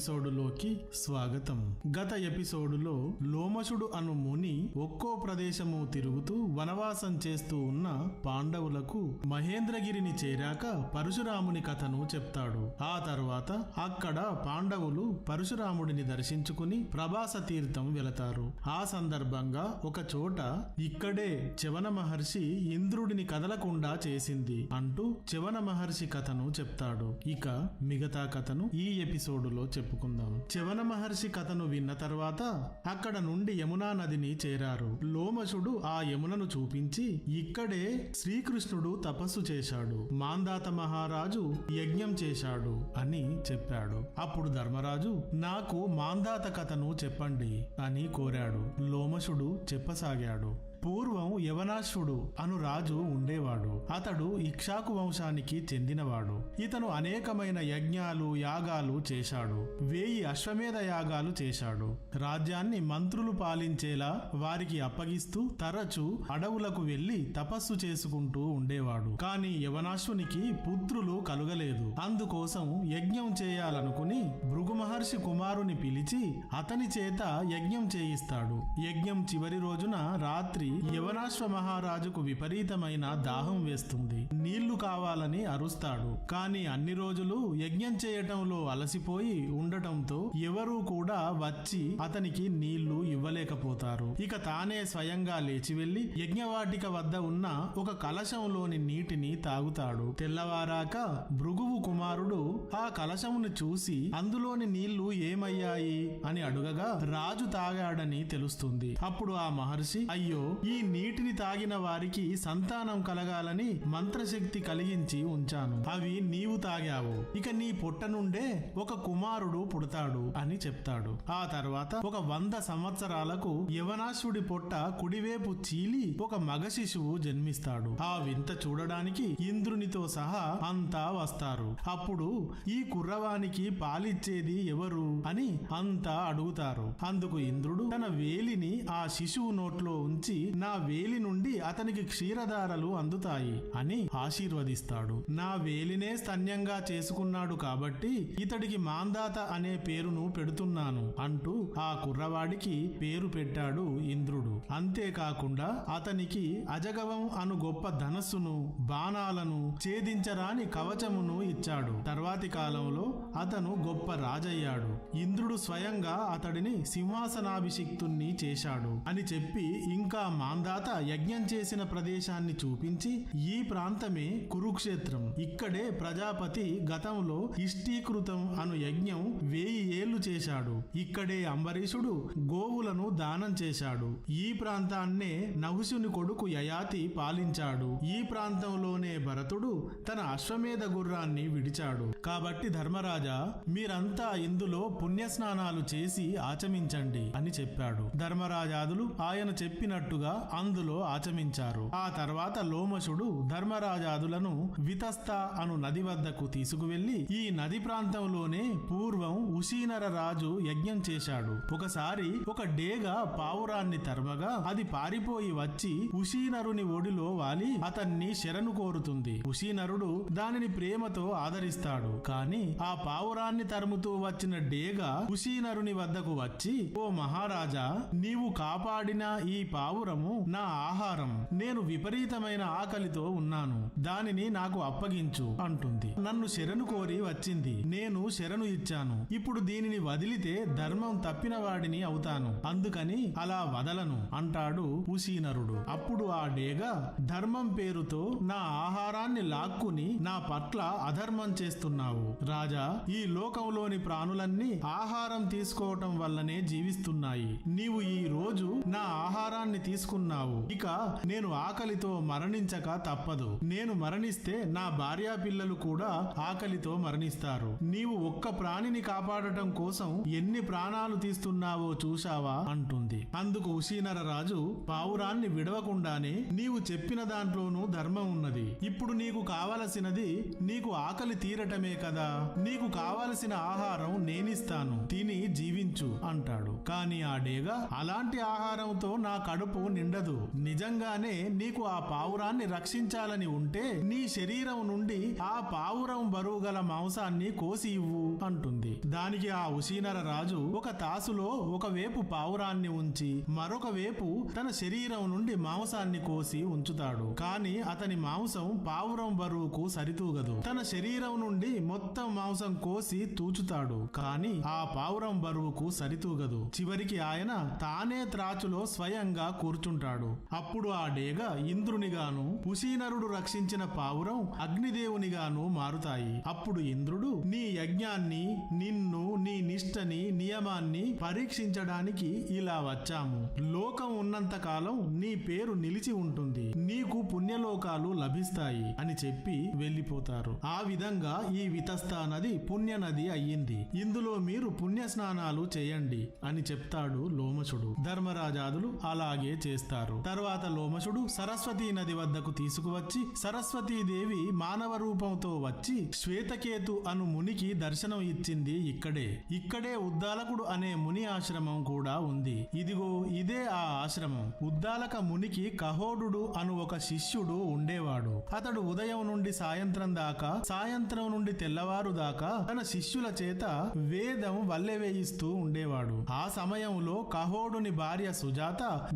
ఎపిసోడులోకి స్వాగతం. గత ఎపిసోడులో లోమశుడు అను ముని ఒక్కో ప్రదేశము తిరుగుతూ వనవాసం చేస్తూ ఉన్న పాండవులకు మహేంద్రగిరిని చేరాక పరశురాముని కథను చెప్తాడు. ఆ తర్వాత అక్కడ పాండవులు పరశురాముడిని దర్శించుకుని ప్రభాస తీర్థం వెళతారు. ఆ సందర్భంగా ఒక చోట ఇక్కడే చవన మహర్షి ఇంద్రుడిని కదలకుండా చేసింది అంటూ చవన మహర్షి కథను చెప్తాడు. ఇక మిగతా కథను ఈ ఎపిసోడులో చెప్పుకుందాం. చవన మహర్షి కథను విన్న తర్వాత అక్కడ నుండి యమునా నదిని చేరారు. లోమశుడు ఆ యమునను చూపించి ఇక్కడే శ్రీకృష్ణుడు తపస్సు చేశాడు. మాందాత మహారాజు యజ్ఞం చేశాడు అని చెప్పాడు. అప్పుడు ధర్మరాజు నాకు మాందాత కథను చెప్పండి అని కోరాడు. లోమశుడు చెప్పసాగాడు. పూర్వం యవనాశ్వుడు అను రాజు ఉండేవాడు. అతడు ఇక్షాకు వంశానికి చెందినవాడు. ఇతను అనేకమైన యజ్ఞాలు యాగాలు చేశాడు. వేయి అశ్వమేధ యాగాలు చేశాడు. రాజ్యాన్ని మంత్రులు పాలించేలా వారికి అప్పగిస్తూ తరచు అడవులకు వెళ్ళి తపస్సు చేసుకుంటూ ఉండేవాడు. కాని యవనాశ్వునికి పుత్రులు కలుగలేదు. అందుకోసం యజ్ఞం చేయాలనుకుని భృగు మహర్షి కుమారుని పిలిచి అతని చేత యజ్ఞం చేయిస్తాడు. యజ్ఞం చివరి రోజున రాత్రి యవనాశ్వ మహారాజుకు విపరీతమైన దాహం వేస్తుంది. నీళ్ళు కావాలని అరుస్తాడు. కానీ అన్ని రోజులు యజ్ఞం చేయటంలో అలసిపోయి ఉండటంతో ఎవరూ కూడా వచ్చి అతనికి నీళ్ళు ఇవ్వలేకపోతారు. ఇక తానే స్వయంగా లేచి వెళ్ళి యజ్ఞవాటిక వద్ద ఉన్న ఒక కలశంలోని నీటిని తాగుతాడు. తెల్లవారాక భృగువు కుమారుడు ఆ కలశమును చూసి అందులోని నీళ్ళు ఏమయ్యాయి? అని అడుగగా రాజు తాగాడని తెలుస్తుంది. అప్పుడు ఆ మహర్షి అయ్యో ఈ నీటిని తాగిన వారికి సంతానం కలగాలని మంత్రశక్తి కలిగించి ఉంచాను. అవి నీవు తాగావు. ఇక నీ పొట్ట నుండే ఒక కుమారుడు పుడతాడు అని చెప్తాడు. ఆ తర్వాత ఒక వంద సంవత్సరాలకు యవనాశుడి పొట్ట కుడివైపు చీలి ఒక మగ శిశువు జన్మిస్తాడు. ఆ వింత చూడడానికి ఇంద్రునితో సహా అంతా వస్తారు. అప్పుడు ఈ కుర్రవానికి పాలిచ్చేది ఎవరు అని అంతా అడుగుతారు. అందుకు ఇంద్రుడు తన వేలిని ఆ శిశువు నోట్లో ఉంచి నా వేలి నుండి అతనికి క్షీరధారలు అందుతాయి అని ఆశీర్వదిస్తాడు. నా వేలినే స్తన్యంగా చేసుకున్నాడు కాబట్టి ఇతడికి మాందాత అనే పేరును పెడుతున్నాను అంటూ ఆ కుర్రవాడికి పేరు పెట్టాడు ఇంద్రుడు. అంతేకాకుండా అతనికి అజగవం అను గొప్ప ధనస్సును బాణాలను ఛేదించరాని కవచమును ఇచ్చాడు. తర్వాతి కాలంలో అతను గొప్ప రాజయ్యాడు. ఇంద్రుడు స్వయంగా అతడిని సింహాసనాభిషిక్తుణ్ణి చేశాడు అని చెప్పి ఇంకా మాందాత యజ్ఞం చేసిన ప్రదేశాన్ని చూపించి ఈ ప్రాంతమే కురుక్షేత్రం. ఇక్కడే ప్రజాపతి గతంలో ఇష్టీకృతం అను యజ్ఞం వేయి ఏళ్ళు చేశాడు. ఇక్కడే అంబరీషుడు గోవులను దానం చేశాడు. ఈ ప్రాంతాన్నే నహుషుని కొడుకు యయాతి పాలించాడు. ఈ ప్రాంతంలోనే భరతుడు తన అశ్వమేధ గుర్రాన్ని విడిచాడు. కాబట్టి ధర్మరాజా మీరంతా ఇందులో పుణ్యస్నానాలు చేసి ఆచమించండి అని చెప్పాడు. ధర్మరాజాదులు ఆయన చెప్పినట్టుగా అందులో ఆచమించారు. ఆ తర్వాత లోమశుడు ధర్మరాజాదులను వితస్త అను నది వద్దకు తీసుకువెళ్ళి ఈ నది ప్రాంతంలోనే పూర్వం ఉశీనర రాజు యజ్ఞం చేశాడు. ఒకసారి ఒక డేగ పావురాన్ని తరమగా అది పారిపోయి వచ్చి ఉశీనరుని ఒడిలో వాలి అతన్ని శరణు కోరుతుంది. ఉశీనరుడు దానిని ప్రేమతో ఆదరిస్తాడు. కాని ఆ పావురాన్ని తరుముతూ వచ్చిన డేగ ఉశీనరుని వద్దకు వచ్చి ఓ మహారాజా నీవు కాపాడిన ఈ పావురం పావురము నా ఆహారం. నేను విపరీతమైన ఆకలితో ఉన్నాను. దానిని నాకు అప్పగించు అంటుంది. నన్ను శరణు కోరి వచ్చింది. నేను శరణు ఇచ్చాను. ఇప్పుడు దీనిని వదిలితే ధర్మం తప్పిన వాడిని అవుతాను. అందుకని అలా వదలను అంటాడు ఉసీనరుడు అప్పుడు ఆ డేగ ధర్మం పేరుతో నా ఆహారాన్ని లాక్కుని నా పట్ల అధర్మం చేస్తున్నావు. రాజా ఈ లోకంలోని ప్రాణులన్నీ ఆహారం తీసుకోవటం వల్లనే జీవిస్తున్నాయి. నీవు ఈ రోజు నా ఆహారాన్ని తీసుకున్నావు. ఇక నేను ఆకలితో మరణించక తప్పదు. నేను మరణిస్తే నా భార్యా పిల్లలు కూడా ఆకలితో మరణిస్తారు. నీవు ఒక్క ప్రాణిని కాపాడటం కోసం ఎన్ని ప్రాణాలు తీస్తున్నావో చూశావా? అంటుంది. అందుకు ఉశీనరరాజు పావురాన్ని విడవకుండానే నీవు చెప్పిన దాంట్లోనూ ధర్మం ఉన్నది. ఇప్పుడు నీకు కావలసినది నీకు ఆకలి తీరటమే కదా. నీకు కావలసిన ఆహారం నేనిస్తాను. తిని జీవించు అంటాడు. కాని ఆ డేగ అలాంటి ఆహారంతో నా కడుపు నిండదు. నిజంగానే నీకు ఆ పావురాన్ని రక్షించాలని ఉంటే నీ శరీరం నుండి ఆ పావురం బరువు గల మాంసాన్ని కోసి ఇవ్వు అంటుంది. దానికి ఆ ఉశీనర రాజు ఒక తాసులో ఒక వేపు పావురాన్ని ఉంచి మరొక వేపు తన శరీరం నుండి మాంసాన్ని కోసి ఉంచుతాడు. కాని అతని మాంసం పావురం బరువుకు సరితూగదు. తన శరీరం నుండి మొత్తం మాంసం కోసి తూచుతాడు. కాని ఆ పావురం బరువుకు సరితూగదు. చివరికి ఆయన తానే త్రాచులో స్వయంగా కూర్చుంటాడు అప్పుడు ఆ డేగ ఇంద్రునిగాను కుశీనరుడు రక్షించిన పావురం అగ్నిదేవునిగాను మారుతాయి. అప్పుడు ఇంద్రుడు నీ యజ్ఞాన్ని నిన్ను నీ నిష్టని నియమాన్ని పరీక్షించడానికి ఇలా వచ్చాము. లోకం ఉన్నంత కాలం నీ పేరు నిలిచి ఉంటుంది. నీకు పుణ్యలోకాలు లభిస్తాయి అని చెప్పి వెళ్ళిపోతారు. ఆ విధంగా ఈ వితస్తా నది పుణ్య నది అయ్యింది. ఇందులో మీరు పుణ్య స్నానాలు చేయండి అని చెప్తాడు లోమశుడు ధర్మరాజాదులు అలాగే చేస్తారు. తర్వాత లోమశుడు సరస్వతీ నది వద్దకు తీసుకువచ్చి సరస్వతీదేవి మానవ రూపంతో వచ్చి శ్వేతకేతు అను మునికి దర్శనం ఇచ్చింది ఇక్కడే. ఇక్కడే ఉద్దాలకుడు అనే ముని ఆశ్రమం కూడా ఉంది. ఇదిగో ఇదే ఆ ఆశ్రమం. ఉద్దాలక మునికి కహోడు అను ఒక శిష్యుడు ఉండేవాడు. అతడు ఉదయం నుండి సాయంత్రం దాకా సాయంత్రం నుండి తెల్లవారు దాకా తన శిష్యుల చేత వేదం వల్లెవేయిస్తూ ఉండేవాడు. ఆ సమయంలో కహోడుని భార్య సుజాత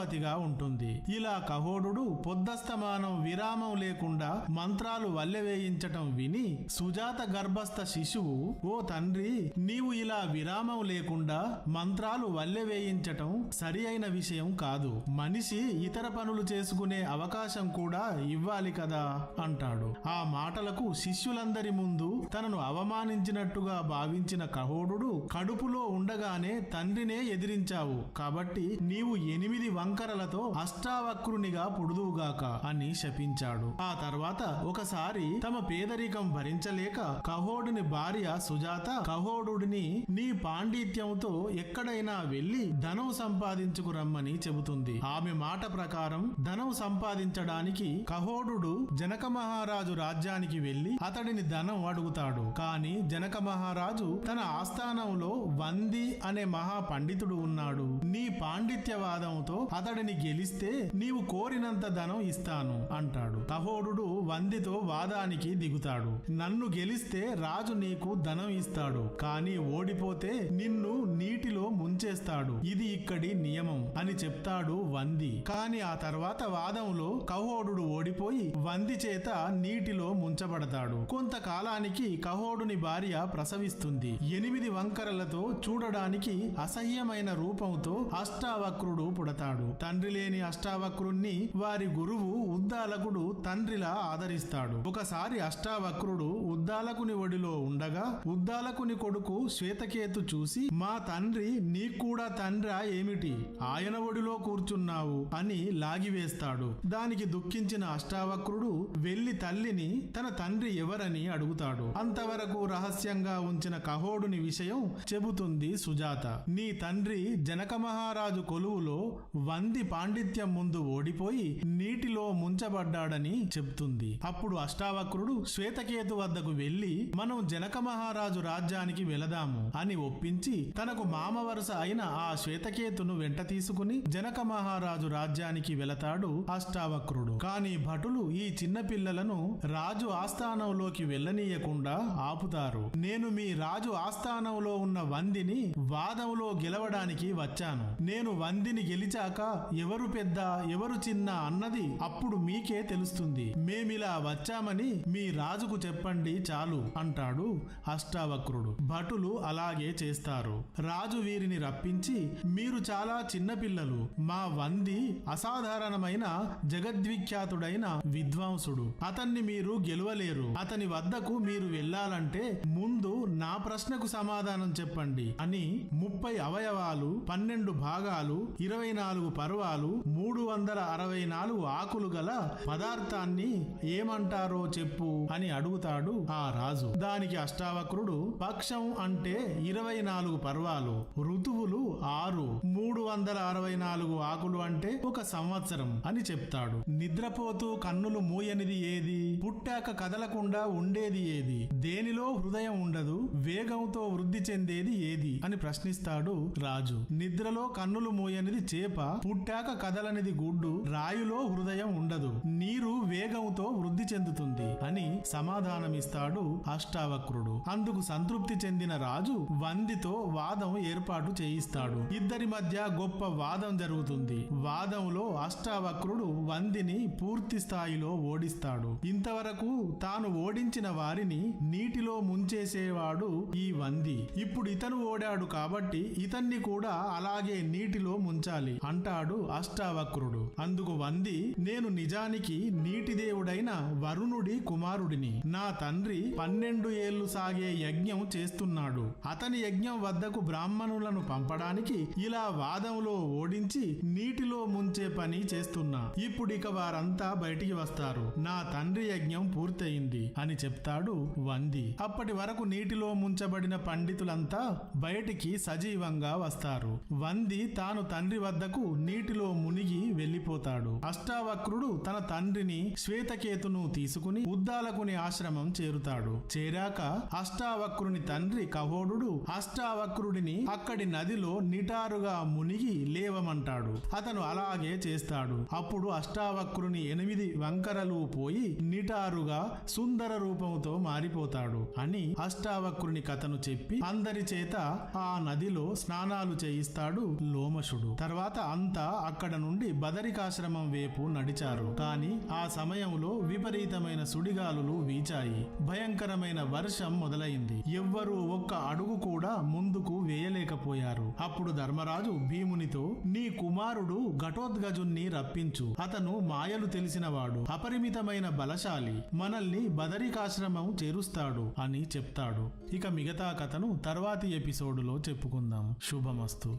అమరావతిగా ఉంటుంది. ఇలా కహోడు పొద్దస్తమానం విరామం లేకుండా మంత్రాలు వల్లెవేయించటం విని సుజాత గర్భస్థ శిశువు ఓ తండ్రి నీవు ఇలా విరామం లేకుండా మంత్రాలు వల్లెవేయించటం సరి అయిన విషయం కాదు. మనిషి ఇతర పనులు చేసుకునే అవకాశం కూడా ఇవ్వాలి కదా అంటాడు. ఆ మాటలకు శిష్యులందరి ముందు తనను అవమానించినట్టుగా భావించిన కహోడు కడుపులో ఉండగానే తండ్రినే ఎదిరించావు కాబట్టి నీవు ఎనిమిది వంకరలతో అష్టావక్రునిగా పొడుదువుగాక అని శపించాడు. ఆ తర్వాత ఒకసారి తమ పేదరికం భరించలేక కహోడుని భార్య సుజాత కహోడుని నీ పాండిత్యంతో ఎక్కడైనా వెళ్ళి ధనం సంపాదించుకు రమ్మని చెబుతుంది. ఆమె మాట ప్రకారం ధనం సంపాదించడానికి కహోడు జనక మహారాజు రాజ్యానికి వెళ్ళి అతడిని ధనం అడుగుతాడు. కాని జనక మహారాజు తన ఆస్థానంలో వంది అనే మహా పండితుడు ఉన్నాడు. నీ పాండిత్యవాదంతో అతడిని గెలిస్తే నీవు కోరినంత ధనం ఇస్తాను అంటాడు. తహోడు వందితో వాదానికి దిగుతాడు. నన్ను గెలిస్తే రాజు నీకు ధనం ఇస్తాడు. కానీ ఓడిపోతే నిన్ను నీటిలో ముంచేస్తాడు. ఇది ఇక్కడి నియమం అని చెప్తాడు వంది. కాని ఆ తర్వాత వాదంలో కహోడు ఓడిపోయి వంది చేత నీటిలో ముంచబడతాడు. కొంతకాలానికి కహోడుని భార్య ప్రసవిస్తుంది. ఎనిమిది వంకరలతో చూడడానికి అసహ్యమైన రూపంతో అష్టావక్రుడు పుడతాడు. తండ్రి లేని అష్టావక్రుణ్ణి వారి గురువు ఉద్దాలకుడు తండ్రిలా ఆదరిస్తాడు. ఒకసారి అష్టావక్రుడు ఉద్దాలకుని ఒడిలో ఉండగా ఉద్దాలకుని కొడుకు శ్వేతకేతు చూసి మా తండ్రి నీకు కూడా తండ్రా ఏమిటి? ఆయన ఒడిలో కూర్చున్నావు అని లాగివేస్తాడు. దానికి దుఃఖించిన అష్టావక్రుడు వెళ్ళి తల్లిని తన తండ్రి ఎవరని అడుగుతాడు. అంతవరకు రహస్యంగా ఉంచిన కహోడుని విషయం చెబుతుంది సుజాత. నీ తండ్రి జనక మహారాజు కొలువులో వంది పాండిత్యం ముందు ఓడిపోయి నీటిలో ముంచబడ్డాడని చెప్తుంది అప్పుడు అష్టావక్రుడు శ్వేతకేతు వద్దకు వెళ్ళి మనం జనక మహారాజు రాజ్యానికి వెళదాము అని ఒప్పించి తనకు మామ వరుస అయిన ఆ శ్వేతకేతును వెంట తీసుకుని జనక మహారాజు రాజ్యానికి వెళతాడు అష్టావక్రుడు. కాని భటులు ఈ చిన్న పిల్లలను రాజు ఆస్థానంలోకి వెళ్ళనీయకుండా ఆపుతారు. నేను మీ రాజు ఆస్థానంలో ఉన్న వందిని వాదంలో గెలవడానికి వచ్చాను. నేను వందిని గెలిచాక ఎవరు పెద్ద ఎవరు చిన్న అన్నది అప్పుడు మీకే తెలుస్తుంది. మేమిలా వచ్చామని మీ రాజుకు చెప్పండి చాలు అంటాడు అష్టావక్రుడు. భటులు అలాగే చేస్తారు. రాజు వీరిని రప్పించి మీరు చాలా చిన్నపిల్లలు మా వంది అసాధారణమైన జగద్విఖ్యాతుడైన విద్వాంసుడు. అతన్ని మీరు గెలవలేరు. అతని వద్దకు మీరు వెళ్ళాలంటే ముందు నా ప్రశ్నకు సమాధానం చెప్పండి అని ముప్పై అవయవాలు పన్నెండు భాగాలు ఇరవై నాలుగు పర్వాలు మూడు వందల అరవై నాలుగు ఆకులు గల పదార్థాన్ని ఏమంటారో చెప్పు అని అడుగుతాడు ఆ రాజు. దానికి అష్టావక్రుడు పక్షం అంటే ఇరవై నాలుగు పర్వాలు ఋతువులు ఆరు మూడు వందల అరవై నాలుగు ఆకులు అంటే ఒక సంవత్సరం అని చెప్తాడు. నిద్రపోతూ కన్నులు మూయనిది ఏది? పుట్టాక కదలకుండా ఉండేది ఏది? దేనిలో హృదయం ఉండదు వేగంతో వృద్ధి చెందేది ఏది? అని ప్రశ్నిస్తాడు రాజు. నిద్రలో కన్నులు మూయనిది చేప పుట్టాక కదలనిది గుడ్డు రాయులో హృదయం ఉండదు నీరు వేగంతో వృద్ధి చెందుతుంది అని సమాధానమిస్తాడు అష్టావక్రుడు. అందుకు సంతృప్తి చెందిన రాజు వందితో వాదం ఏర్పాటు చేయిస్తాడు. ఇద్దరి మధ్య గొప్ప వాదం జరుగుతుంది. వాదంలో అష్టావక్రుడు వందిని పూర్తి స్థాయిలో ఓడిస్తాడు. ఇంతవరకు తాను ఓడించిన వారిని నీటిలో ముంచేసేవాడు ఈ వంది. ఇప్పుడు ఇతను ఓడాడు కాబట్టి ఇతన్ని కూడా అలాగే నీటిలో ముంచాలి. అంటాడు అష్టావక్రుడు. అందుకు వంది నేను నిజానికి నీటి దేవుడైన వరుణుడి కుమారుడిని. నా తండ్రి పన్నెండు ఏళ్ళు సాగే యజ్ఞం చేస్తున్నాడు. అతని యజ్ఞం వద్దకు బ్రాహ్మణులను పంపడానికి ఇలా వాదంలో ఓడించి నీటిలో ముంచే పని చేస్తున్నా. ఇప్పుడిక వారంతా బయటికి వస్తారు. నా తండ్రి యజ్ఞం పూర్తయింది అని చెప్తాడు వంది. అప్పటి వరకు నీటిలో ముంచబడిన పండితులంతా బయటికి సజీవంగా వస్తారు. వంది తాను తండ్రి వద్దకు నీటిలో మునిగి వెళ్ళిపోతాడు అష్టావక్రుడు తన తండ్రిని శ్వేతకేతును తీసుకుని ఉద్దాలకుని ఆశ్రమం చేరుతాడు. చేరాక అష్టావక్రుని తండ్రి కహోడు అష్టావక్రుడిని అక్కడి నదిలో నిటారుగా మునిగి లేవమంటాడు. అతను అలాగే చేస్తాడు. అప్పుడు అష్టావక్రుని ఎనిమిది వంకరలు పోయి నిటారుగా సుందర రూపంతో మారిపోతాడు అని అష్టావక్రుని కథను చెప్పి అందరి చేత ఆ నదిలో స్నానాలు చేయిస్తాడు లోమశుడు తర్వాత అంతా అక్కడ నుండి బదరికాశ్రమం వైపు నడిచారు. కాని ఆ సమయంలో విపరీతమైన సుడిగాలులు వీచాయి. భయంకరమైన వర్షం మొదలైంది. ఎవ్వరూ ఒక్క అడుగు కూడా ముందుకు వేయలేకపోయారు. అప్పుడు ధర్మరాజు భీమునితో నీ కుమారుడు ఘటోద్గజుణ్ణి రప్పించు. అతను మాయలు తెలిసినవాడు అపరిమితమైన బలశాలి. మనల్ని బదరికాశ్రమం చేరుస్తాడు అని చెప్తాడు. ఇక మిగతా కథను తర్వాతి ఎపిసోడులో చెప్పుకుందాం. శుభమస్తు.